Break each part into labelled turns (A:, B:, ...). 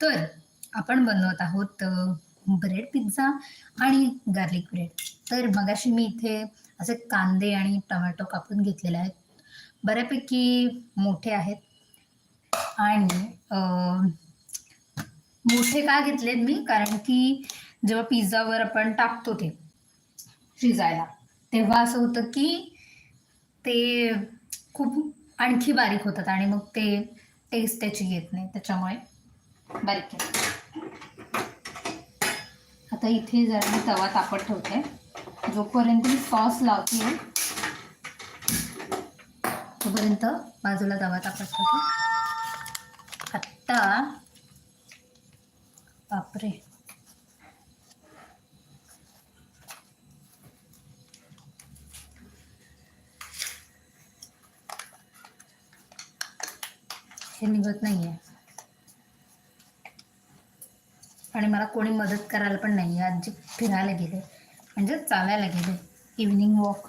A: तर आपण बनवत आहोत ब्रेड पिझ्झा आणि गार्लिक ब्रेड तर मगाशी मी इथे असे कांदे आणि टोमॅटो कापून घेतलेले आहेत. बऱ्यापैकी मोठे आहेत. आणि मोठे का घेतलेत मी? कारण की जेव्हा पिझ्झावर आपण टाकतो ते शिजायला तेव्हा असं होतं की ते खूप आणखी बारीक होतात आणि मग ते टेस्ट त्याची येत नाही. त्याच्यामुळे बारीक आता इथे जरा मी तवा तापत ठेवते. जोपर्यंत मी सॉस लावते तोपर्यंत बाजूला तवा तापत ठेवते. आत्ता बापरे. हे निघत नाहीये. आणि मला कोणी मदत करायला पण नाही आजी फिरायला गेले. म्हणजे चालायला गेले. इव्हिनिंग वॉक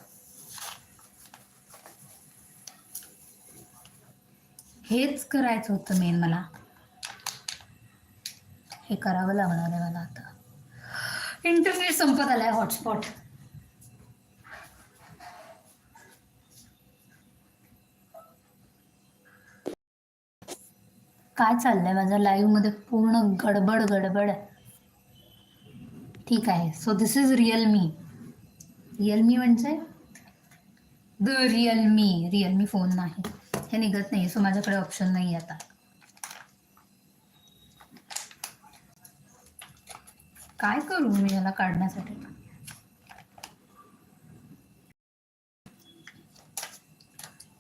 A: हेच करायचं होतं मेन मला. हे करावं लागणार आहे मला आता. इंटरनेट संपत आलाय हॉटस्पॉट काय चाललंय माझ्या लाईव्हमध्ये पूर्ण गडबड गडबड. ठीक आहे. So this is Realme Realme म्हणजे? द रिअलमी रिअलमी फोन नाही. हे निघत नाही सो माझ्याकडे ऑप्शन नाही आता. काय करू मी याला काढण्यासाठी?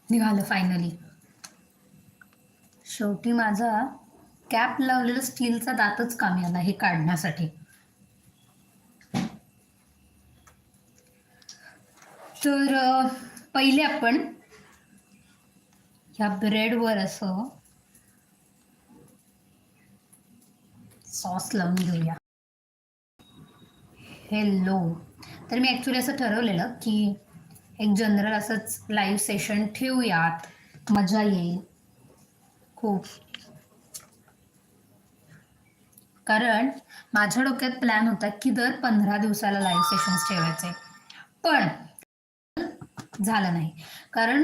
A: निघालं फायनली शेवटी माझा कॅप लावलेला स्टीलचा दातच कामी आला हे काढण्यासाठी. तर पहिले आपण ह्या ब्रेडवर असं सॉस लावून घेऊया. हॅलो तर मी ॲक्च्युली असं ठरवलेलं की एक जनरल असंच लाईव्ह सेशन ठेवूयात. मजा येईल. खूप कारण माझ्या डोक्यात प्लॅन होता की दर पंधरा दिवसाला लाईव्ह सेशन्स ठेवायचे. पण झालं नाही. कारण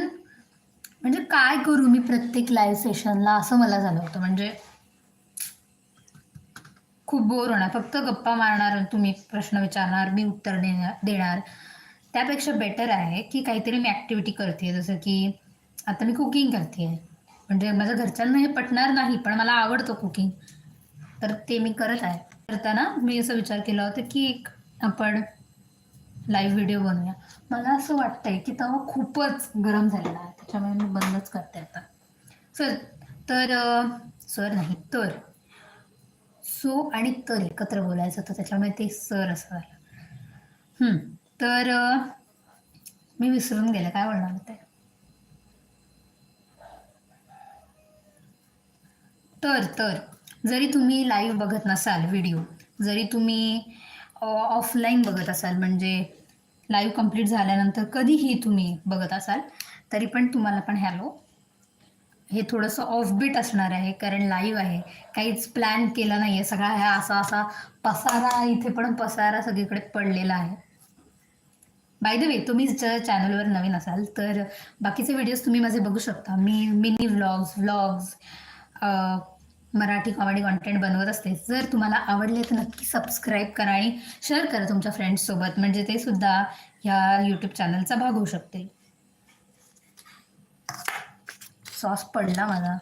A: म्हणजे काय करू मी प्रत्येक लाईव्ह सेशनला असं मला झालं होतं. म्हणजे खूप बोर होणार. फक्त गप्पा मारणार तुम्ही प्रश्न विचारणार मी उत्तर देणार देणार. त्यापेक्षा बेटर आहे की काहीतरी मी ॲक्टिव्हिटी करते जसं की आता मी कुकिंग करते म्हणजे माझ्या घरच्यांना हे पटणार नाही पण मला आवडतं कुकिंग तर ते मी करत आहे. करताना मी असं विचार केला होता की एक आपण लाईव्ह व्हिडिओ बनवूया. मला असं वाटतंय की तवा खूपच गरम झालेला आहे. त्याच्यामुळे मी बंदच करते आता. सर तर सर नाही तर. सो आणि तर एकत्र बोलायचं होतं त्याच्यामुळे ते सर असं झालं. तर मी विसरून गेले. काय बोलणार होते? तर तर. जरी तुम्ही लाईव्ह बघत नसाल व्हिडिओ जरी तुम्ही ऑफलाईन बघत असाल म्हणजे लाईव्ह कंप्लीट झाल्यानंतर कधीही तुम्ही बघत असाल तरी पण तुम्हाला पण हॅलो हे थोडंसं ऑफबीट असणार आहे कारण लाईव्ह आहे. काहीच प्लॅन केला नाही आहे सगळा ह्या असा असा पसारा इथे पण पसारा सगळीकडे पडलेला आहे. बाय द वे तुम्ही जर चॅनलवर नवीन असाल तर बाकीचे व्हिडिओज तुम्ही माझे बघू शकता. मी mini vlogs vlogs Marathi comedy content बनवत असते. जर तुम्हाला आवडले तर नक्की सबस्क्राईब करा आणि शेअर करा तुमच्या फ्रेंड्ससोबत म्हणजे ते सुद्धा ह्या यूट्यूब चॅनलचा भाग होऊ शकतील. सॉस पडला मला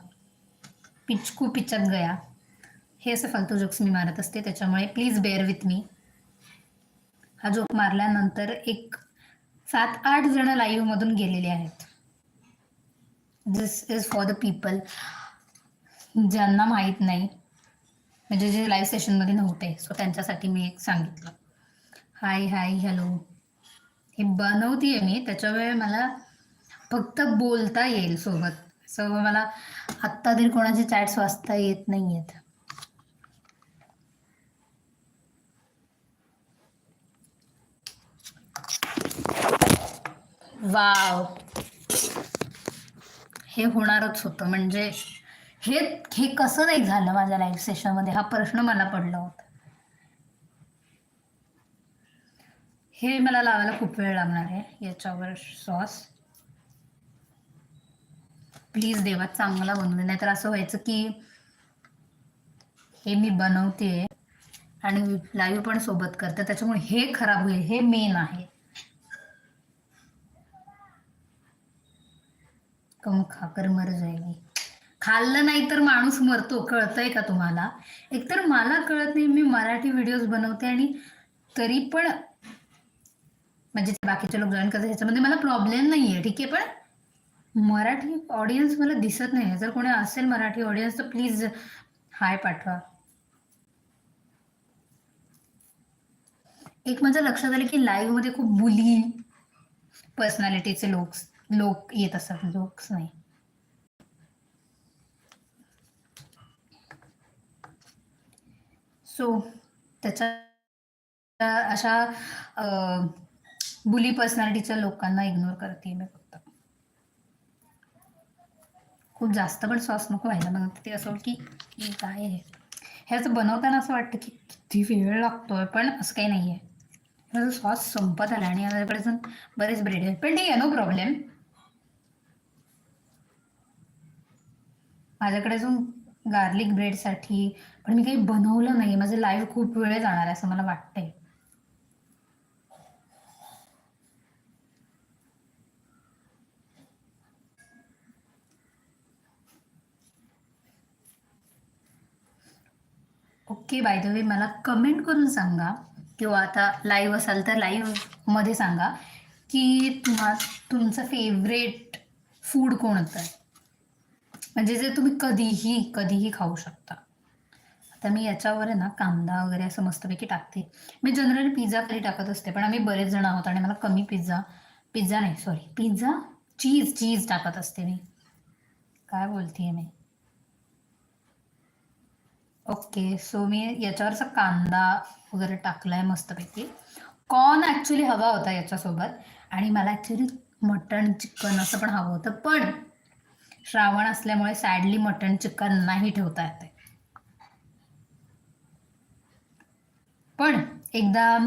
A: पिचकू पिचत गया. हे असं फालतू जोक्स मी मारत असते त्याच्यामुळे प्लीज बेअर विथ मी हा जोक मारल्यानंतर एक सात आठ जण लाईव्ह मधून गेलेले आहेत. This is for the people ज्यांना माहीत नाही म्हणजे जे लाईव्ह सेशनमध्ये नव्हते सो त्यांच्यासाठी मी एक सांगितलं. हाय हाय हॅलो हे बनवतीये मी त्याच्या मला फक्त बोलता येईल सोबत. सो मला आत्ता तरी कोणाचे चॅट्स वाचता येत नाही आहेत वाव हे होणारच होतं म्हणजे हे हे कसं नाही झालं माझ्या लाईव्ह सेशनमध्ये हा प्रश्न मला पडला होता. हे मला लावायला खूप वेळ लागणार आहे. याच्यावर सॉस प्लीज देवा चांगला बनवू दे. नाहीतर असं व्हायचं की हे मी बनवते आणि लाईव्ह पण सोबत करते. त्याच्यामुळे हे खराब होईल. हे मेन आहे. कम खाकर मर जाईल खाल्लं नाही तर माणूस मरतो कळतंय का तुम्हाला? एकतर मला कळत नाही मी मराठी व्हिडिओज बनवते आणि तरी पण म्हणजे बाकीचे लोक जॉईन करतात ह्याच्यामध्ये मला प्रॉब्लेम नाही आहे ठीक आहे? पण मराठी ऑडियन्स मला दिसत नाही. जर कोणी असेल मराठी ऑडियन्स तर प्लीज हाय पाठवा. एक माझं लक्षात आलं की लाईव्हमध्ये खूप बुली पर्सनॅलिटीचे लोक लोक येत असतात लोक्स नाही. सो त्याच्या अशा बुली पर्सनॅलिटीच्या लोकांना इग्नोर करते मी फक्त. खूप जास्त पण सॉस नको व्हायला मग ते असं की काय आहे? ह्याचं बनवताना असं वाटतं की किती वेळ लागतोय पण असं काही नाही आहे. ह्याचं सॉस संपत आला आणि माझ्याकडे अजून बरेच ब्रेड आहेत. पण ठीक आहे नो प्रॉब्लेम माझ्याकडे अजून गार्लिक ब्रेडसाठी पण मी काही बनवलं नाही. माझं लाईव्ह खूप वेळ जाणार आहे असं मला वाटतंय. ओके बाय द वे मला कमेंट करून सांगा किंवा आता लाईव्ह असाल तर लाईव्हमध्ये सांगा की तुम्हा तुमचं फेवरेट फूड कोणतं? आहे म्हणजे जे तुम्ही कधीही कधीही खाऊ शकता. तर मी याच्यावर आहे ना कांदा वगैरे असं मस्तपैकी टाकते. मी जनरली पिझ्झा खाली टाकत असते पण आम्ही बरेच जण आहोत आणि मला कमी पिझ्झा पिझ्झा नाही सॉरी पिझ्झा चीज चीज टाकत असते मी. काय बोलते मी? ओके सो मी याच्यावरचा कांदा वगैरे टाकलाय मस्तपैकी. कॉर्न ॲक्च्युली हवा होता याच्यासोबत आणि मला ॲक्च्युली मटण चिकन असं पण हवं होतं पण श्रावण असल्यामुळे सॅडली मटण चिकन नाही ठेवता येते पण एकदा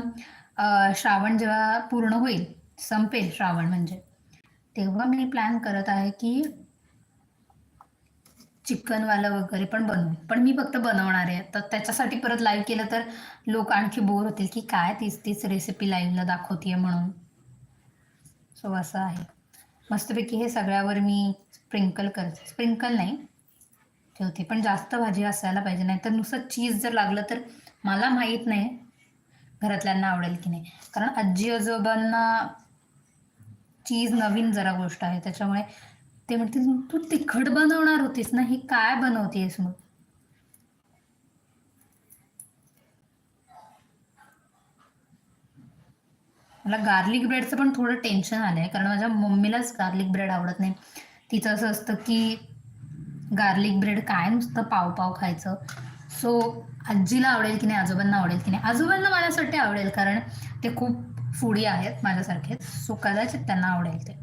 A: श्रावण जेव्हा पूर्ण होईल संपेल श्रावण म्हणजे तेव्हा मी प्लॅन करत आहे की चिकनवालं वगैरे पण बनवू. पण मी फक्त बनवणार आहे. तर त्याच्यासाठी परत लाईव्ह केलं तर लोक आणखी बोर होतील की काय तीच तीच रेसिपी लाईव्हला दाखवतीये म्हणून. सो असं आहे. मस्तपैकी हे सगळ्यावर मी स्प्रिंकल करते स्प्रिंकल नाही ठेवते. पण जास्त भाजी असायला पाहिजे. नाही तर नुसतं चीज जर लागलं तर मला माहीत नाही घरातल्यांना आवडेल की नाही. कारण आजी आजोबांना चीज नवीन जरा गोष्ट आहे. त्याच्यामुळे ते म्हणतील तू तिखट बनवणार होतीस ना ही काय बनवतेस मग? मला गार्लिक ब्रेडचं पण थोडं टेन्शन आलंय. कारण माझ्या मम्मीलाच गार्लिक ब्रेड आवडत नाही. तिचं असं असतं की गार्लिक ब्रेड काय नुसतं पाव पाव खायचं. सो आजीला आवडेल की नाही आजोबांना आवडेल की नाही? आजोबांना माझ्यासाठी आवडेल कारण ते खूप फुडी आहेत माझ्यासारखे. सो कदाचित त्यांना आवडेल ते.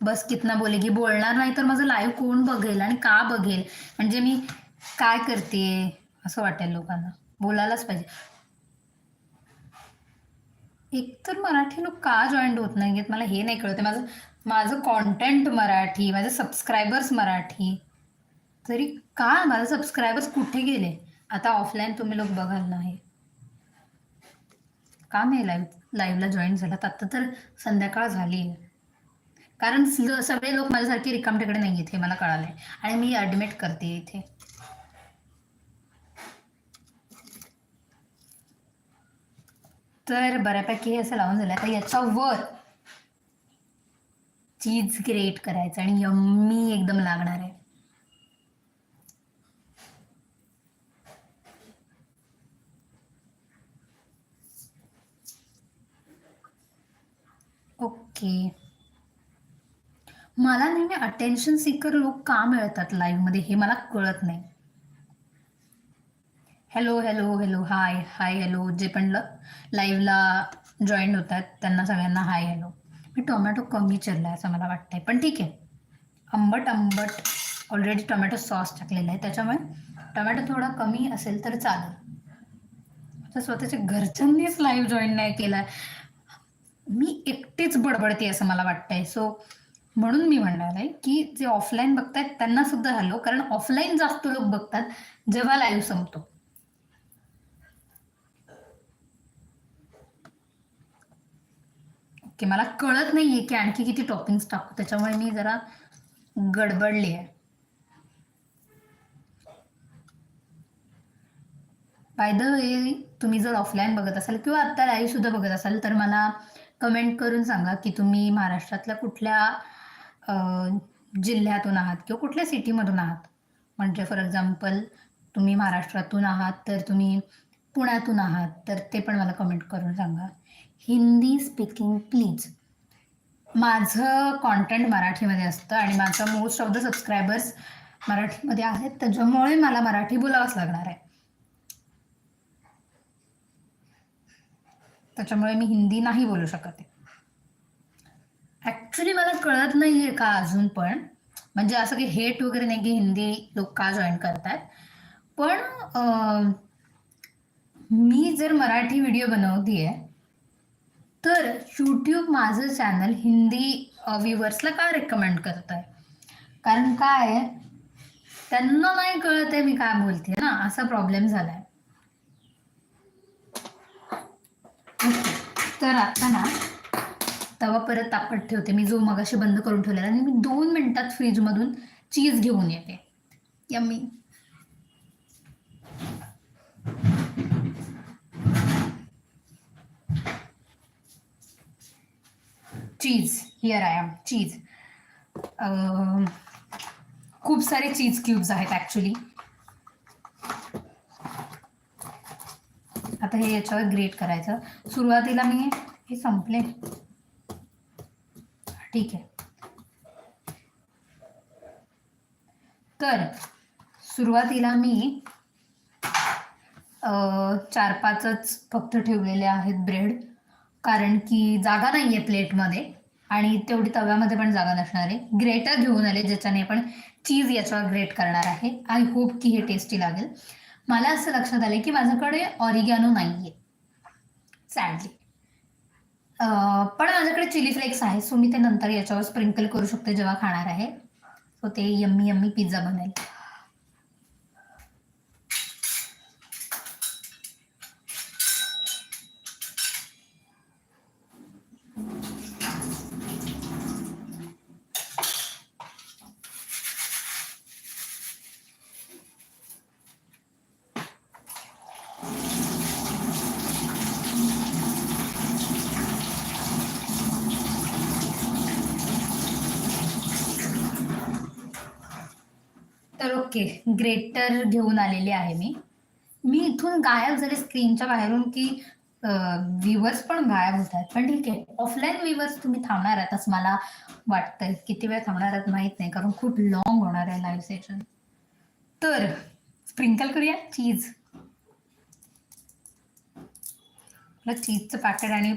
A: बस कितना बोलेगी? बोलणार नाही तर माझं लाईव्ह कोण बघेल आणि का बघेल? म्हणजे मी काय करते? असं वाटेल लोकांना. बोलायलाच पाहिजे. एक तर मराठी लोक का जॉईंट होत नाही मला हे नाही कळत माझं माझं कॉन्टेंट मराठी माझे सबस्क्रायबर्स मराठी. तरी का माझे सबस्क्रायबर्स कुठे गेले? आता ऑफलाईन तुम्ही लोक बघाल नाही. का नाही लाईव्ह लाईव्हला जॉईन झालात? आता तर संध्याकाळ झाली आहे. कारण सगळे लोक माझ्यासारखे रिकामटेकडे नाही आहेत हे मला कळालंय. आणि मी ॲडमिट करते इथे. तर बऱ्यापैकी हे असं लावून झालं आता याच्यावर चीज ग्रेट करायचं आणि यम्मी एकदम लागणार आहे. ओके. मला नेहमी अटेन्शन सीकर लोक का मिळतात लाईव्हमध्ये हे मला कळत नाही. Hello hello hello hi hi hello जे पण लाईव्हला जॉईन होतात त्यांना सगळ्यांना हाय हॅलो मी टोमॅटो कमी चिरला असं मला वाटतंय. पण ठीक आहे. आंबट आंबट. ऑलरेडी टोमॅटो सॉस टाकलेला आहे. त्याच्यामुळे टोमॅटो थोडा कमी असेल तर चालेल. आता स्वतःच्या घरच्यांनीच लाईव्ह जॉईन नाही केला मी एकटीच बडबडते असं मला वाटतंय. सो म्हणून मी म्हणणार आहे की जे ऑफलाईन बघतायत त्यांना सुद्धा हॅलो कारण ऑफलाईन जास्त लोक बघतात जेव्हा लाईव्ह संपतो. की मला कळत नाहीये की आणखी किती टॉपिंग्स टाकू. त्याच्यामुळे मी जरा गडबडली आहे. बाय द वे तुम्ही जर ऑफलाईन बघत असाल किंवा आत्ता लाईव्ह सुद्धा बघत असाल तर मला कमेंट करून सांगा की तुम्ही महाराष्ट्रातल्या कुठल्या जिल्ह्यातून आहात किंवा कुठल्या सिटीमधून आहात? म्हणजे फॉर एक्झाम्पल तुम्ही महाराष्ट्रातून आहात तर तुम्ही पुण्यातून आहात तर ते पण मला कमेंट करून सांगा. Hindi speaking please. माझं कॉन्टेंट मराठीमध्ये असतं आणि माझं मोस्ट ऑफ द सबस्क्रायबर्स मराठीमध्ये आहेत त्याच्यामुळे मला मराठी बोलावंच लागणार आहे. त्याच्यामुळे मी हिंदी नाही बोलू शकत आहे. ॲक्च्युली मला कळत नाही आहे का अजून पण. म्हणजे असं की हेट वगैरे नाही की हिंदी लोक का जॉईन करतात पण मी जर मराठी व्हिडिओ बनवती आहे तर यूट्यूब माझं चॅनल हिंदी व्ह्युअर्सला का रेकमेंड करत आहे कारण काय त्यांना नाही कळत आहे मी काय बोलते ना असा प्रॉब्लेम झालाय. तर आता ना तवा परत तापट ठेवते. मी जो मगाशी बंद करून ठेवलेला आणि मी दोन मिनिटात फ्रीजमधून चीज घेऊन येते. Yummy cheese here I am cheese. खूप सारे चीज क्यूब्स आहेत ऍक्च्युली आता हे याच्यावर ग्रेट करायचं. सुरुवातीला मी हे संपले. ठीक आहे. तर सुरुवातीला मी चार पाचच फक्त ठेवलेले आहेत ब्रेड कारण की जागा नाही आहे प्लेटमध्ये आणि तेवढी तव्यामध्ये पण जागा नसणार आहे. ग्रेटर घेऊन आले ज्याच्याने आपण चीज याच्यावर ग्रेट करणार आहे. आय होप की हे टेस्टी लागेल. मला असं लक्षात आलं की माझ्याकडे ऑरिगॅनो नाही आहे सॅडली पण माझ्याकडे चिली फ्लेक्स आहे सो मी ते नंतर याच्यावर स्प्रिंकल करू शकते जेव्हा खाणार आहे. सो ते यम्मी यम्मी पिझ्झा बनेल तर ओके ग्रेटर घेऊन आलेली आहे मी. मी इथून गायब झाले स्क्रीनच्या बाहेरून की व्ह्युअर्स पण गायब होत आहेत. पण ठीक आहे ऑफलाईन व्ह्युअर्स तुम्ही थांबणार आहात असं मला वाटतंय. किती वेळ थांबणार आहात माहीत नाही कारण खूप लॉंग होणार आहे लाईव्ह सेशन तर स्प्रिंकल करूया चीज मला चीजचं पॅकेट आणि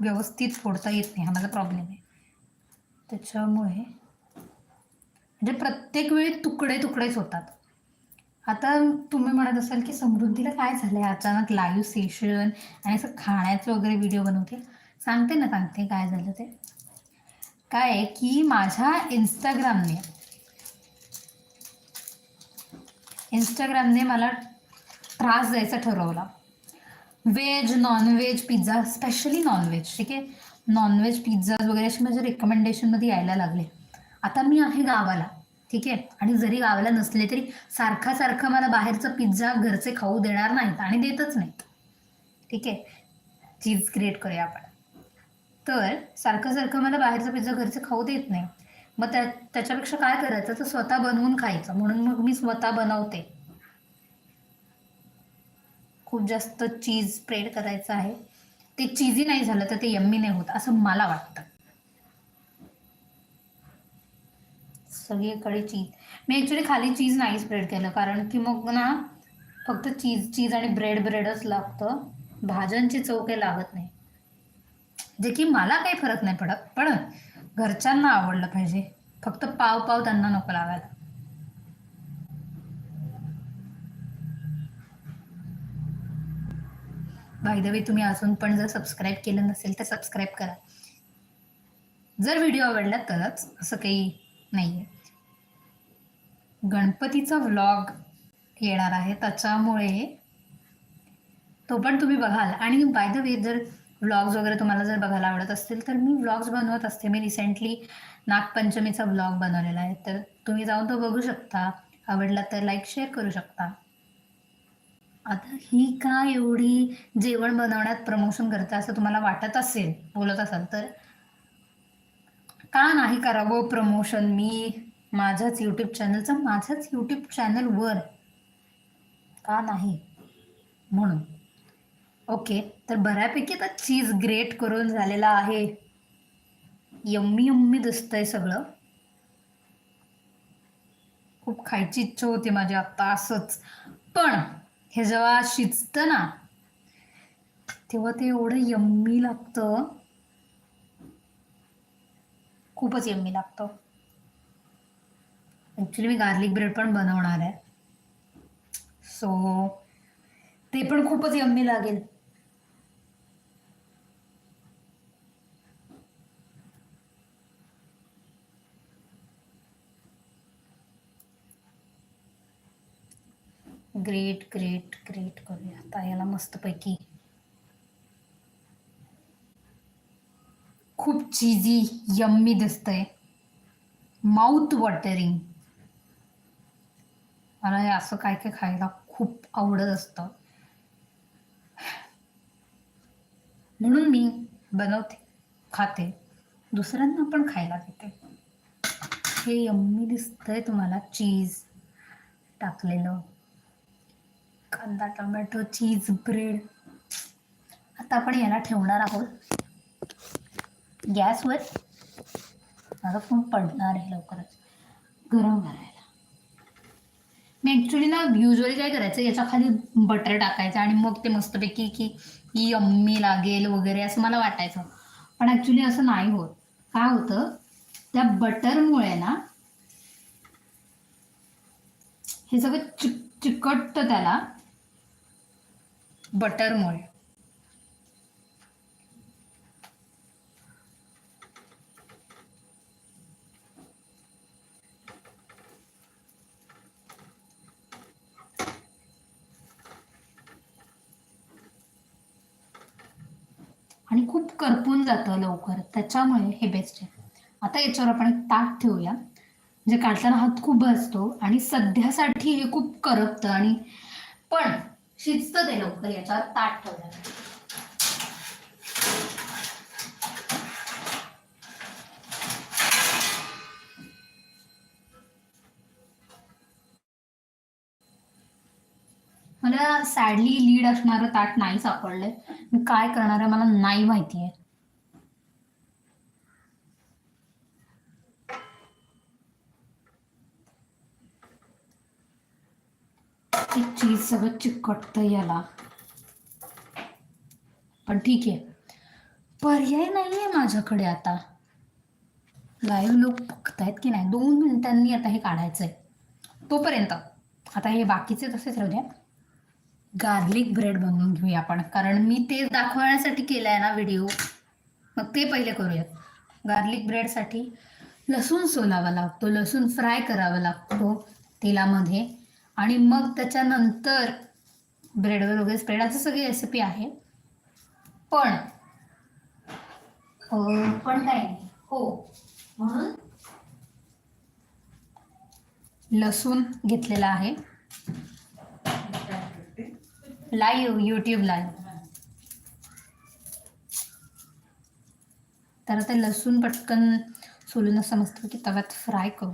A: व्यवस्थित फोडता येत नाही हा माझा प्रॉब्लेम आहे. त्याच्यामुळे म्हणजे प्रत्येक वेळी तुकडे तुकडेच होतात. आता तुम्ही म्हणत असाल की समृद्धीला काय झालंय? अचानक लाईव्ह सेशन आणि असं खाण्याचं वगैरे व्हिडिओ बनवते. सांगते ना सांगते काय झालं ते. काय आहे की माझ्या इंस्टाग्रामने इंस्टाग्रामने मला त्रास द्यायचा ठरवला. Veg non veg pizza specially non veg ठीक आहे? नॉनव्हेज पिझ्झा वगैरे असे माझ्या रेकमेंडेशनमध्ये यायला लागले. आता मी आहे गावाला ठीक आहे? आणि जरी गावाला नसले तरी सारखा सारखा मला बाहेरचा पिझ्झा घरचे खाऊ देणार नाहीत आणि देतच नाहीत. ठीक आहे? चीज क्रिएट करूया आपण. तर सारखं सारखं मला बाहेरचा पिझ्झा घरचे खाऊ देत नाही. मग त्या त्याच्यापेक्षा काय करायचं? तर स्वतः बनवून खायचं. म्हणून मग मी स्वतः बनवते. खूप जास्त चीज स्प्रेड करायचं आहे. ते चीजी नाही झालं तर ते यम्मी नाही होत असं मला वाटतं. सगळीकडे चीज मी ॲक्च्युली खाली चीज नाही स्प्रेड केलं कारण की मग ना फक्त चीज चीज आणि ब्रेड ब्रेडच लागतं. भाज्यांची चव काही लागत नाही. जे की मला काही फरक नाही पडत पण घरच्यांना आवडलं पाहिजे. फक्त पाव पाव त्यांना नको लागायला बाय तुम्ही अजून पण जर सबस्क्राईब केलं नसेल तर सबस्क्राईब करा. जर व्हिडिओ आवडला तरच असं काही नाही गणपतीचा व्लॉग येणार आहे त्याच्यामुळे तो पण तुम्ही बघाल. आणि बाय द वे जर व्लॉग्स वगैरे तुम्हाला जर बघायला आवडत असतील तर मी व्लॉग्स बनवत असते. मी रिसेंटली नागपंचमीचा व्लॉग बनवलेला आहे. तर तुम्ही जाऊन तो बघू शकता. आवडला तर लाईक शेअर करू शकता. आता ही का एवढी जेवण बनवण्यात प्रमोशन करते असं तुम्हाला वाटत असेल बोलत असाल तर का नाही करावं प्रमोशन मी माझ्याच यूट्यूब चॅनलचं माझ्याच यूट्यूब चॅनलवर का नाही? म्हणून. ओके तर बऱ्यापैकी आता चीज ग्रेट करून झालेला आहे. यम्मी यम्मी दिसतंय सगळं. खूप खायची इच्छा होती माझी आत्ता असंच. पण हे जेव्हा शिजतं ना तेव्हा ते एवढं यम्मी लागतं. खूपच यम्मी लागतं. ॲक्च्युली मी गार्लिक ब्रेड पण बनवणार आहे. सो ते पण खूपच यम्मी लागेल. ग्रेट ग्रेट ग्रेट करूया. आता याला मस्तपैकी खूप चीजी यम्मी दिसतंय. माउथ वॉटरिंग मला हे असं काय काय खायला खूप आवडत असतं. म्हणून मी बनवते खाते. दुसऱ्यांना पण खायला देते. हे यम्मी दिसतंय तुम्हाला चीज टाकलेलं. कांदा टोमॅटो चीज ब्रेड आता आपण याला ठेवणार आहोत. गॅसवर माझा फोन पडणार आहे लवकरच. गरम करायला. मी ॲक्च्युली ना युजली काय करायचं याच्या खाली बटर टाकायचं आणि मग ते मस्तपैकी की यम्मी लागेल वगैरे असं मला वाटायचं. पण ॲक्च्युली असं नाही होत. काय होतं त्या बटरमुळे ना हे सगळं चिक चिकटतं त्याला बटरमुळे आणि खूप करपून जातं लवकर. त्याच्यामुळे हे बेस्ट आहे. आता याच्यावर आपण एक ताट ठेवूया जे काढताना हात खूप बसतो आणि सध्यासाठी हे खूप करपतं आणि पण शिजतं ते लवकर याच्यावर ताट ठेवलं मला सॅडली लीड असणारं ताट नाही सापडलंय. मी काय करणार आहे मला नाही माहिती आहे. चीज सगळं चिकटत याला. पण ठीक आहे. पर्याय नाही आहे माझ्याकडे आता. लाईव्ह लोक बघतायत की नाही? दोन मिनिटांनी आता हे काढायचं आहे तोपर्यंत. आता हे बाकीचे तसेच राहू द्या. गार्लिक ब्रेड बनवून घेऊया आपण. कारण मी ते दाखवण्यासाठी केलं आहे ना व्हिडिओ मग ते पहिले करूयात. गार्लिक ब्रेडसाठी लसूण सोलावा लागतो. लसूण फ्राय करावा लागतो तेलामध्ये. आणि मग त्याच्यानंतर ब्रेडवर वगैरे स्प्रेडाची सगळी रेसिपी आहे. पण पण काय नाही हो. म्हणून लसूण घेतलेला आहे. Live YouTube live. तर आता लसूण पटकन सोलून असं मस्तपैकी तव्यात फ्राय करू.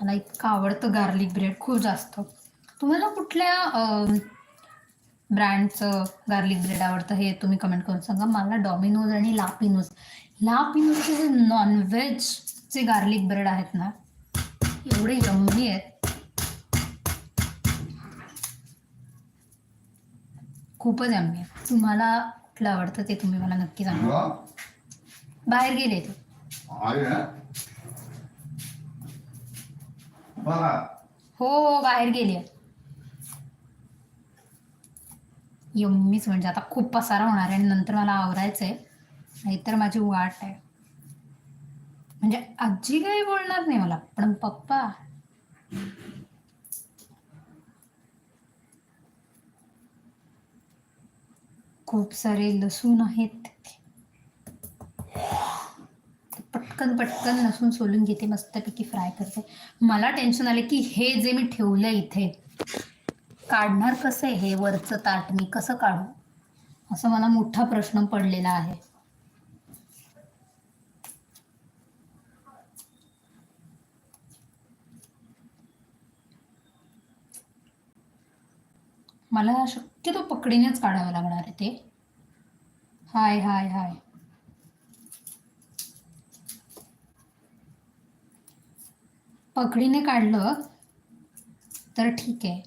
A: मला इतकं आवडतं गार्लिक ब्रेड खूप जास्त. तुम्हाला कुठल्या ब्रँडचं गार्लिक ब्रेड आवडतं हे तुम्ही कमेंट करून सांगा. मला डॉमिनोज आणि लापिनोज लापिनोजचे जे नॉनव्हेजचे गार्लिक ब्रेड आहेत ना एवढे यम्मी आहेत. खूपच आहे तुम्हाला कुठलं आवडतं ते तुम्ही मला नक्की सांगा. बाहेर गेले ते.
B: आहे
A: हो हो बाहेर गेले. यम्मीच म्हणजे आता खूप पसारा होणार आहे आणि नंतर मला आवरायचंय. नाहीतर माझी वाट आहे. म्हणजे आजी काही बोलणार नाही मला पण पप्पा. खूप सारे लसूण आहेत पटकन पटकन लसूण सोलून घेते मस्तपैकी फ्राय करते. मला टेन्शन आले की हे जे मी ठेवलं इथे काढणार कसं आहे हे वरचं ताट मी कसं काढू? असं मला मोठा प्रश्न पडलेला आहे. मला शक्यतो पकडीनेच काढावं लागणार आहे ते. हाय हाय हाय. पकडीने काढलं तर ठीक आहे.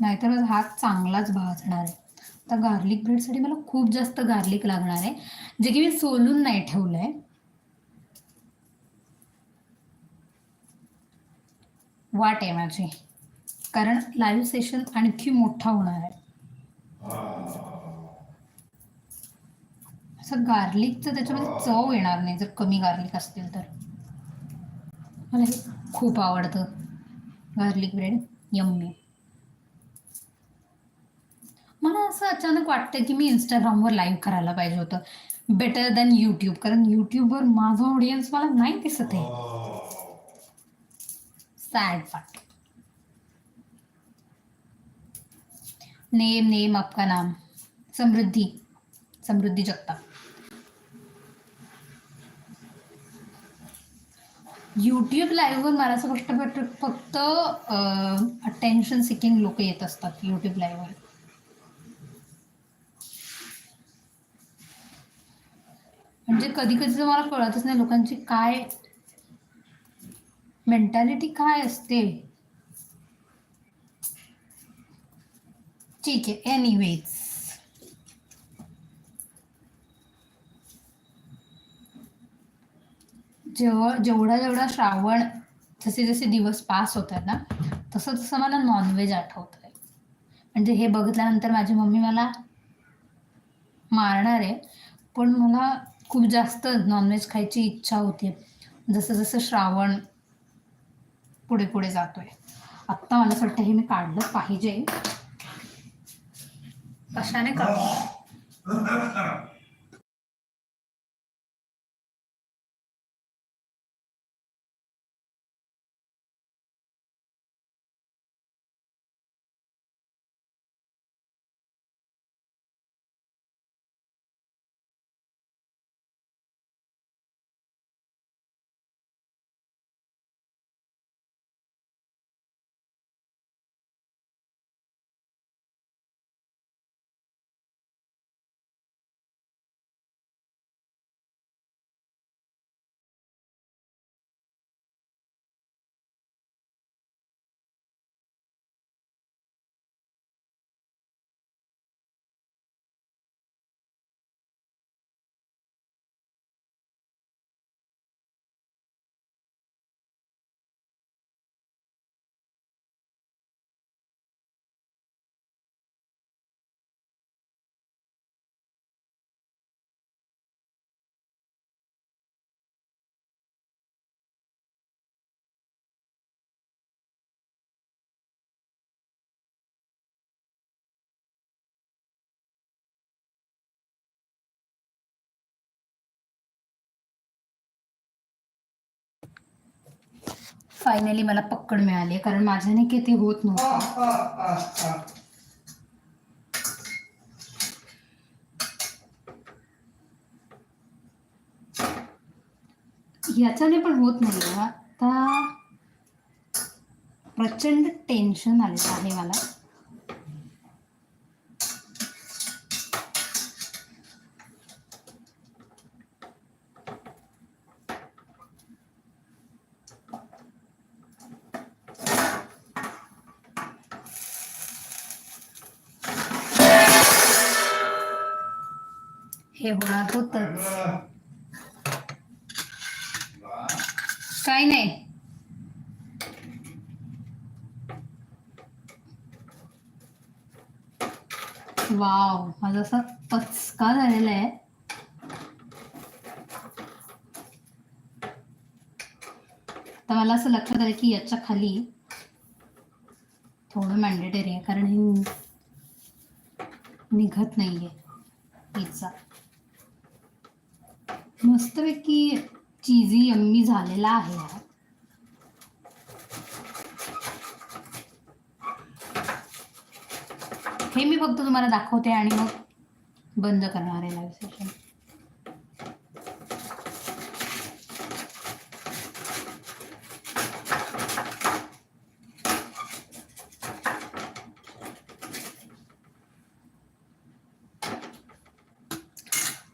A: नाहीतर माझा हात चांगलाच भाजणार आहे. आता गार्लिक ब्रेडसाठी मला खूप जास्त गार्लिक लागणार आहे. जे की मी सोलून नाही ठेवलं आहे वाट आहे माझी. कारण लाईव्ह सेशन आणखी मोठा होणार आहे. असं गार्लिकचं त्याच्यामध्ये चव येणार नाही जर कमी गार्लिक असतील तर. मला हे खूप आवडतं गार्लिक ब्रेड यम्मी मला असं अचानक वाटतं की मी इंस्टाग्रामवर लाईव्ह करायला पाहिजे होतं. बेटर दॅन यूट्यूब कारण यूट्यूबवर माझा ऑडियन्स मला नाही दिसत आहे. सॅड पार्ट नेम नेम आपका नाम। समृद्धी। समृद्धी जगताप यूट्यूब लाईव्हवर मला असं गोष्ट वाटतं फक्त अटेन्शन सिकिंग लोक येत असतात यूट्यूब लाईव्हवर म्हणजे कधी कधी मला कळतच नाही लोकांची काय मेंटॅलिटी काय असते. ठीक आहे. एनिवेज जेव्हा जेवढा जेवढा श्रावण जसे जसे दिवस पास होत आहेत ना तसं तसं मला नॉनव्हेज आठवत आहे म्हणजे हे बघितल्यानंतर माझी मम्मी मला मारणार आहे पण मला खूप जास्त नॉनव्हेज खायची इच्छा होती जसं जसं श्रावण पुढे पुढे जातोय. आत्ता मला असं वाटतं हे मी काढलं पाहिजे. कशाने काढू फायनली मला पक्कड मिळाली कारण माझ्याने किती होत नव्हतं. याच्याने पण होत नाही आता प्रचंड टेन्शन आलेलं आहे मला. हे होणार होतच. काय नाही. वाव माझा असा पचका झालेला आहे. तर मला असं लक्षात आलं की याच्या खाली थोडं मॅन्डेटरी आहे कारण हे निघत नाहीये. पिझ्झा मस्तपैकी चीजी यम्मी झालेला आहे हा. हे मी फक्त तुम्हाला दाखवते आणि मग बंद करणार आहे लाईव्ह सेशन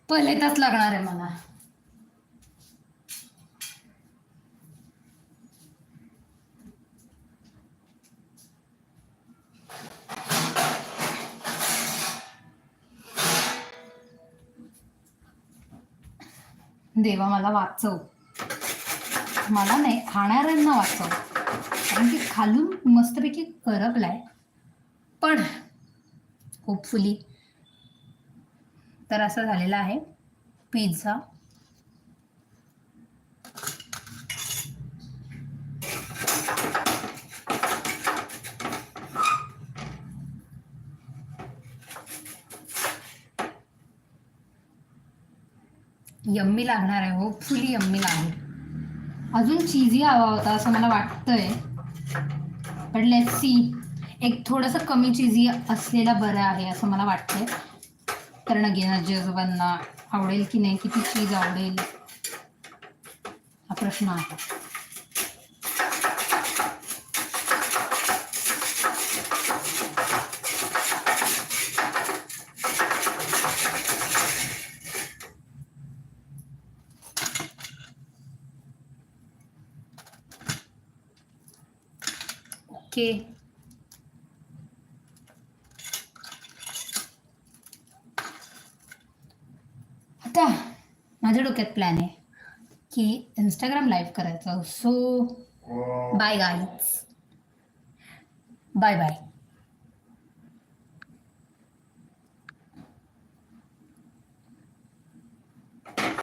A: पहिले तास लागणार आहे मला देवा मला वाचव. मला नाही खाणाऱ्यांना वाचव. कारण की खालून मस्तपैकी करपलाय. पण होपफुली तर असं झालेलं आहे. पिझ्झा यम्मी लागणार आहे हो फुली यम्मी लागेल. अजून चीजी हवा होता असं मला वाटतंय. पण लेट सी एक थोडंसं कमी चीजी असलेला बरं आहे असं मला वाटतंय. कारण अगेन आजी आजोबांना आवडेल की नाही किती चीज आवडेल? हा प्रश्न आहे. ओके. आता माझ्या डोक्यात प्लॅन आहे की इंस्टाग्राम लाईव्ह करायचं. So bye guys bye bye